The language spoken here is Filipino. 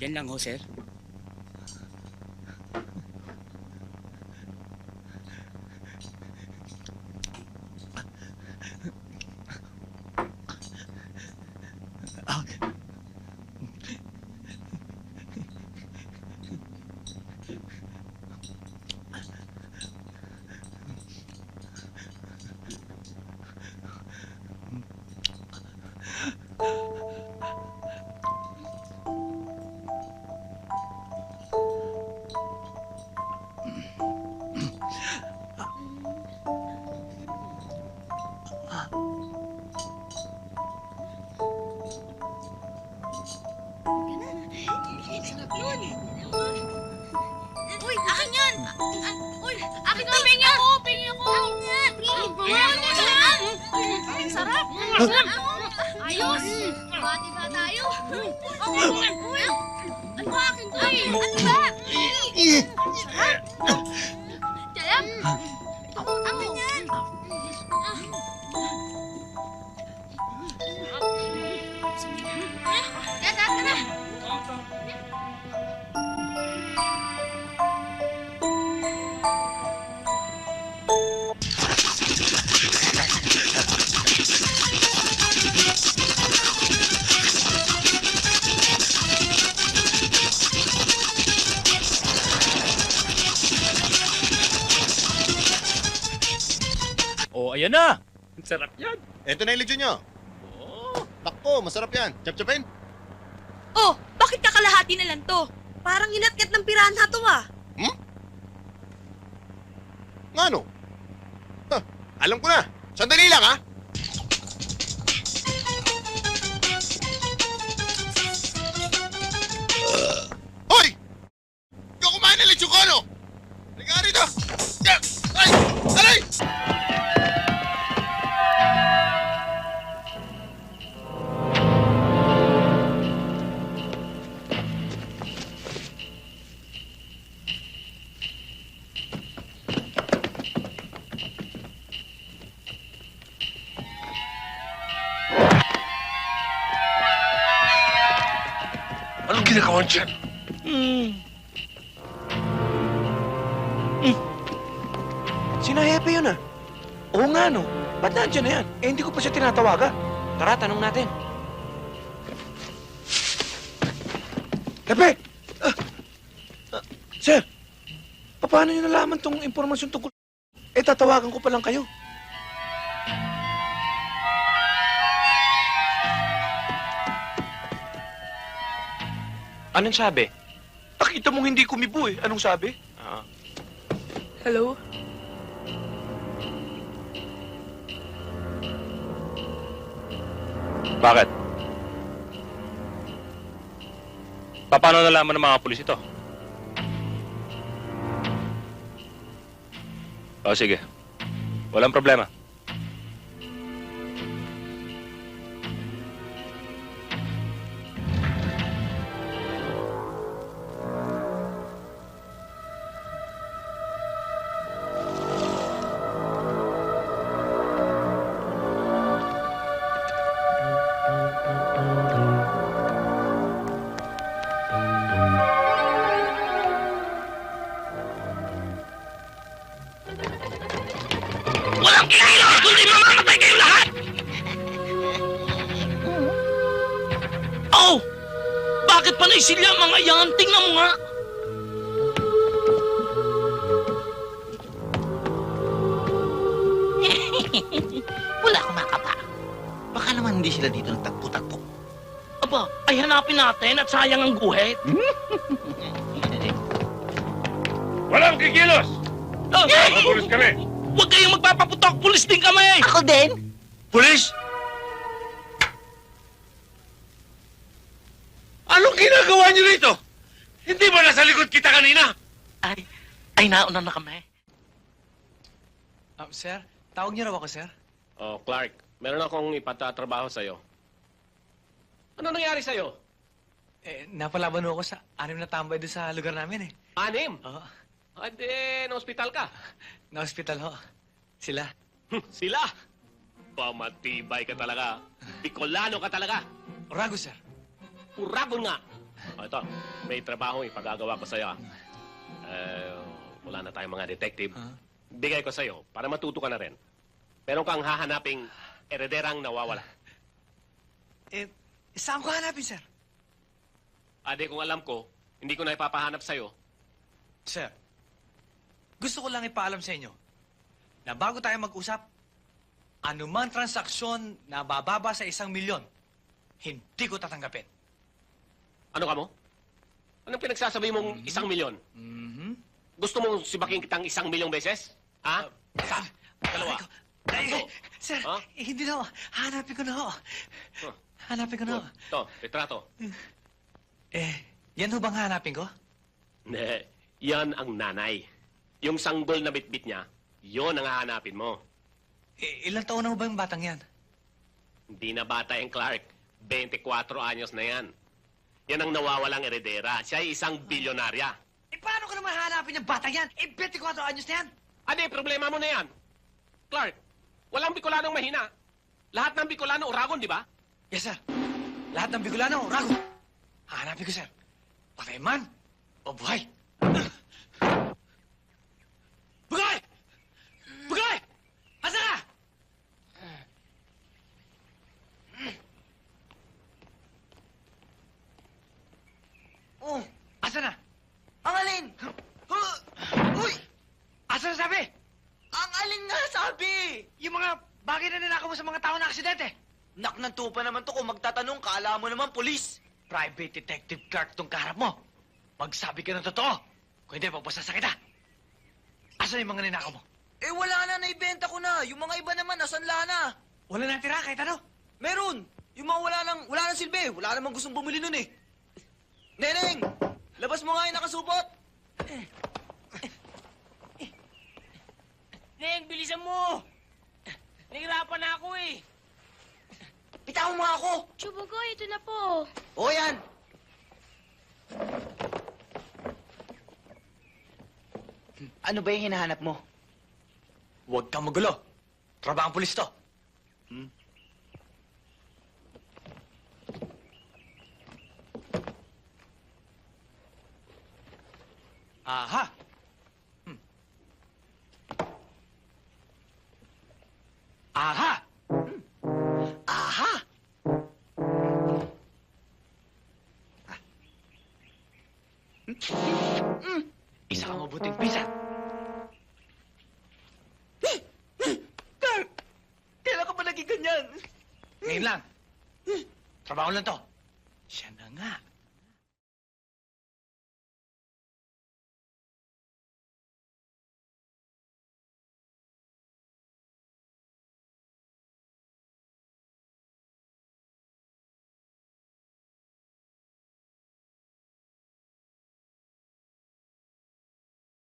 Yan lang ho, sir. Ang sarap! Ang sarap! Ayos! Bati ba tayo? Uy! Ano ba akin to? Ay, ano ba? Sarap! Sarap! Akin yan! Kaya, tara, tara! Ayan na! Ang sarap yan! Ito na yung legion nyo. Oh, Takpo, masarap yan. Chap-chapin. Oh, bakit kakalahati na lang to? Parang hinatkat ng piranha to ah. Nga no? Huh, alam ko na. Sandali lang ha. Anong ginagawa dyan? Si Hepe yun ah. Oo nga no. Ba't nandiyan na yan? Eh hindi ko pa siya tinatawagan. Tara, tanong natin. Hepe! Ah! Ah, sir! Paano niyo nalaman tong impormasyon tungkol? Eh tatawagan ko pa lang kayo. Anong sabi? Nakita mong hindi kumibo eh. Anong sabi? Ah. Hello? bakit? Pa- Paano nalaman ng mga pulis ito? O sige. Walang problema. Walang kilos, kundi mamamatay kayo lahat! Oh! Bakit panay sila mga yan? Tingnan mo nga! Wala akong makapa. Baka naman hindi sila dito nagtagpo-tagpo. Aba, ay hanapin natin at sayang ang guhit. Walang kikilos! Oh, Mga pulis kami! Huwag kayong magpapaputok, pulis din kami! Ako din? Pulis? Anong ginagawa niyo rito? Hindi ba nasa likod kita kanina? Ay, ay nauna na kami. Um, sir, tawag niyo raw ako, sir. Oh, Clark, meron akong ipatatrabaho sa'yo. Ano nangyari sa'yo? Eh, napalaban ako sa anim na tambay doon sa lugar namin eh. Anim? Oo, Ay, di, na-hospital ka. na-hospital ho. Sila. Hmm, Sila! Pamatibay ka talaga. Bicolano ka talaga. Orago, sir. Uragon nga. O ito, may trabaho ipagagawa ko sa'yo. ah. Eh, wala na tayong mga detective. Bigay ko sa'yo para matuto ka na rin. Meron kang hahanaping erederang nawawala. Eh, saan ko hanapin, sir? Ade, kung alam ko, hindi ko na ipapahanap sa'yo. Sir, gusto ko lang ipaalam sa inyo na bago tayo mag-usap, anumang transaksyon na bababa sa isang milyon, hindi ko tatanggapin. Ano ka mo? Anong pinagsasabi mong isang milyon? Mm-hmm. Gusto mong sibaking kitang isang milyong beses? Ha? Isa? Dalawa? Ay, Tatlo? sir, Ha? eh, hindi na ho. Hanapin ko na ho. Huh. Hanapin ko na ho. Ito, retrato. Eh, yan ho bang hanapin ko? Hindi. Yan ang nanay. Yung sanggol na bitbit niya, yon ang hahanapin mo. Eh, ilang taon na ho ba yung batang yan? Hindi na bata yung Clark. 24 anyos na yan. Yan ang nawawalang eredera. Siya ay isang bilyonarya. Eh, paano ko naman hanapin yung batang yan? Eh, 24 anyos na yan. Ade, problema mo na yan. Clark, walang Bicolanong mahina. Lahat ng Bicolano uragon, di ba? Yes, sir. Lahat ng Bicolano, rago. Hanapin ko, sir. Patay man o buhay. Bugay! Bugay! Asa ka? Oh, asa na? Ang alin? Huh? Uy! Asa na sabi? Ang alin nga sabi? Yung mga bagay na ninakaw mo sa mga tao na aksidente. Nak ng tupa naman to kung magtatanong, kaala mo naman polis. Private Detective Clark tong kaharap mo. Magsabi ka ng totoo. Kung hindi, papasasa kita. Asan yung mga ninakaw mo? Eh wala na, naibenta ko na. Yung mga iba naman, nasanla na. Wala na tira kahit ano. Meron. Yung mga wala nang, wala nang silbi. Wala namang gustong bumili nun eh. Neneng! Labas mo nga yung nakasupot. Neng, bilisan mo! Nahirapan na ako eh. Bitawan mo ako. Chubugoy, ito na po. O yan. Ano ba yung hinahanap mo? Huwag kang magulo. Trabahang pulis to. Aha! Isa kang mabuting pisa. Carl! Kailan ka ba naging ganyan? Ngayon lang. Trabaho lang to. Siya na nga